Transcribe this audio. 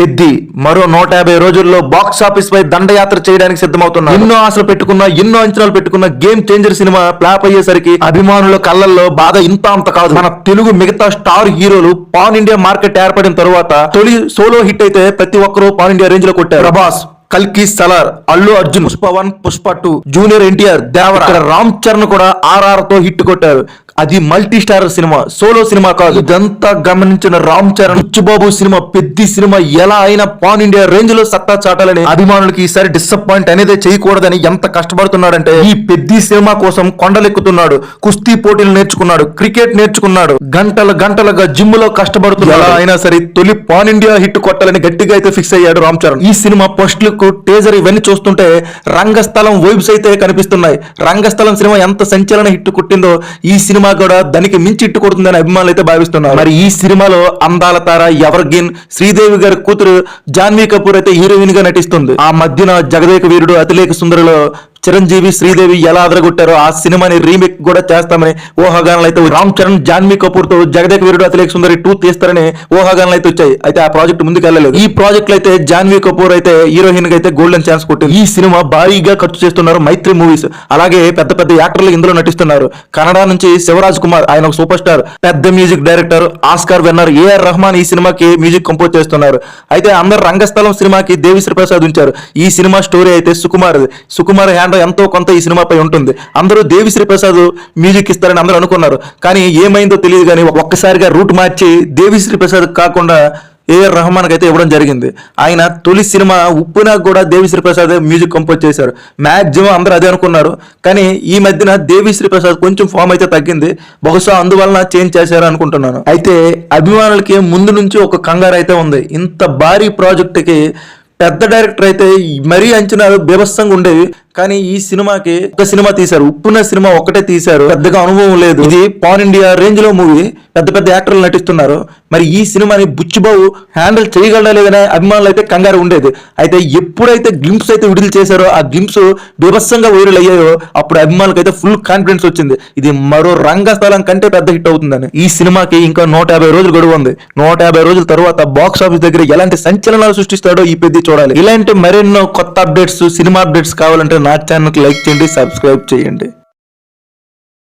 పెద్ది మరో నూట యాభై రోజుల్లో బాక్స్ ఆఫీస్ పై దండయాత్ర చేయడానికి సిద్ధమవుతున్నారు ఎన్నో ఆశలు పెట్టుకున్న ఎన్నో అంచనాలు పెట్టుకున్న గేమ్ చేంజర్ సినిమా ఫ్లాప్ అయ్యేసరికి అభిమానుల కళ్ళల్లో బాధ ఇంత అంత కాదు. మన తెలుగు మిగతా స్టార్ హీరోలు పాన్ ఇండియా మార్కెట్ ఏర్పడిన తరువాత తొలి సోలో హిట్ అయితే ప్రతి ఒక్కరూ పాన్ ఇండియా రేంజ్లో కొట్టారు. ప్రభాస్ కల్కి Salaar Allu Arjun Pushpa one Pushpa two junior NTR Devara Ram Charan కూడా ఆర్ఆర్తో హిట్ కొట్టారు. అది multi star cinema solo cinema కాదు. ఇదంతా గమనించిన రామ్ చరణ్ బుచ్చుబాబు సినిమా పెద్ద సినిమా ఎలా అయినా పాన్ ఇండియా రేంజ్లో సత్తా చాటాలని అభిమానులకి ఈసారి డిసప్పాయింట్ అనేది చేయకూడదని ఎంత కష్టపడుతున్నాడంటే ఈ పెద్ద సినిమా కోసం కొండలెక్కుతున్నాడు కుస్తీ పోటీలు నేర్చుకున్నాడు క్రికెట్ నేర్చుకున్నాడు గంటల గంటలుగా జిమ్లో కష్టపడుతున్నాడు. ఎలా అయినా సరే తొలి పాన్ ఇండియా హిట్ కొట్టాలని గట్టిగా అయితే ఫిక్స్ అయ్యాడు రామ్ చరణ్. ఈ సినిమా ఫస్ట్ లుక్ టేజర్ ఇవన్నీ చూస్తుంటే రంగస్థలం వైబ్స్ అయితే కనిపిస్తున్నాయి. రంగస్థలం సినిమా ఎంత సంచలన హిట్ కొట్టిందో ఈ సినిమా కూడా దానికి మించి హిట్ కొడుతుందని అభిమానులు అయితే భావిస్తున్నారు. మరి ఈ సినిమాలో అందాల తార ఎవర్గిన్? శ్రీదేవి గారి కూతురు జాన్వీ కపూర్ అయితే హీరోయిన్గా నటిస్తుంది. ఆ మధ్యన జగదేక వీరుడు అతిలేక సుందరిలో చిరంజీవి శ్రీదేవి ఎలా అదరగొట్టారో ఆ సినిమాని రీమేక్ కూడా చేస్తామని ఊహాగానాలు అయితే రామ్ చరణ్ జాన్వీ కపూర్తో జగదేక వీరుడు అతిలేక సుందరి టూ తీస్తారని ఊహాగానాలు అయితే వచ్చాయి. అయితే ఆ ప్రాజెక్ట్ ముందుకు వెళ్ళలేదు. ఈ ప్రాజెక్ట్ అయితే జాన్వీ కపూర్ అయితే హీరోయిన్గా అయితే గోల్డెన్ ఛాన్స్ కొట్టింది. ఈ సినిమా భారీగా ఖర్చు చేస్తున్నారు మైత్రి మూవీస్. అలాగే పెద్ద పెద్ద యాక్టర్లు ఇందులో నటిస్తున్నారు. కన్నడ నుంచి శివరాజ్ కుమార్ ఆయన ఒక సూపర్ స్టార్ పెద్ద music director Oscar winner A R Rahman ఈ సినిమాకి మ్యూజిక్ కంపోజ్ చేస్తున్నారు. అయితే అందరు రంగస్థలం సినిమాకి దేవిశ్రీ ప్రసాద్ ఉంచారు. ఈ సినిమా స్టోరీ అయితే సుకుమార్ సుకుమార్ హ్యాండ్ ఎంతో కొంత ఈ సినిమాపై ఉంటుంది. అందరూ దేవిశ్రీ ప్రసాద్ మ్యూజిక్ ఇస్తారని అందరూ అనుకున్నారు. కానీ ఏమైందో తెలియదు కానీ ఒక్కసారిగా రూట్ మార్చి దేవిశ్రీ ప్రసాద్ కాకుండా ఏఆర్ రెహమాన్ అయితే ఇవ్వడం జరిగింది. ఆయన తొలి సినిమా ఉప్పున కూడా దేవిశ్రీ ప్రసాద్ మ్యూజిక్ కంపోజ్ చేశారు. మ్యాక్సిమం అందరూ అదే అనుకున్నారు. కానీ ఈ మధ్యన దేవిశ్రీ ప్రసాద్ కొంచెం ఫామ్ అయితే తగ్గింది. బహుశా అందువలన చేంజ్ చేశారు అనుకుంటున్నాను. అయితే అభిమానులకి ముందు నుంచి ఒక కంగారు అయితే ఉంది. ఇంత భారీ ప్రాజెక్టుకి పెద్ద డైరెక్టర్ అయితే మరీ అంచనాలు బీభత్సంగా ఉండేవి. కానీ ఈ సినిమాకి ఒక సినిమా తీశారు. ఉప్పున సినిమా ఒకటే తీశారు. పెద్దగా అనుభవం లేదు. ఇది పాన్ ఇండియా రేంజ్లో మూవీ. పెద్ద పెద్ద యాక్టర్లు నటిస్తున్నారు. మరి ఈ సినిమాని బుచ్చిబాబు హ్యాండిల్ చేయగలడా లేదనే అభిమానులు అయితే కంగారు ఉండేది. అయితే ఎప్పుడైతే గ్లింప్స్ అయితే విడుదల చేశారో ఆ గ్లింప్స్ బీభత్సంగా వైరల్ అయ్యాయో అప్పుడు అభిమానులకు అయితే ఫుల్ కాన్ఫిడెన్స్ వచ్చింది. ఇది మరో రంగస్థలం కంటే పెద్ద హిట్ అవుతుందని. ఈ సినిమాకి ఇంకా నూట యాభై రోజులు గడువు ఉంది. నూట యాభై రోజుల తర్వాత బాక్స్ ఆఫీస్ దగ్గర ఎలాంటి సంచలనాలు సృష్టిస్తాడో ఈ పెద్ద చూడాలి. ఇలాంటి మరెన్నో కొత్త అప్డేట్స్ సినిమా అప్డేట్స్ కావాలంటే నా ఛానల్కి లైక్ చేయండి సబ్స్క్రైబ్ చేయండి.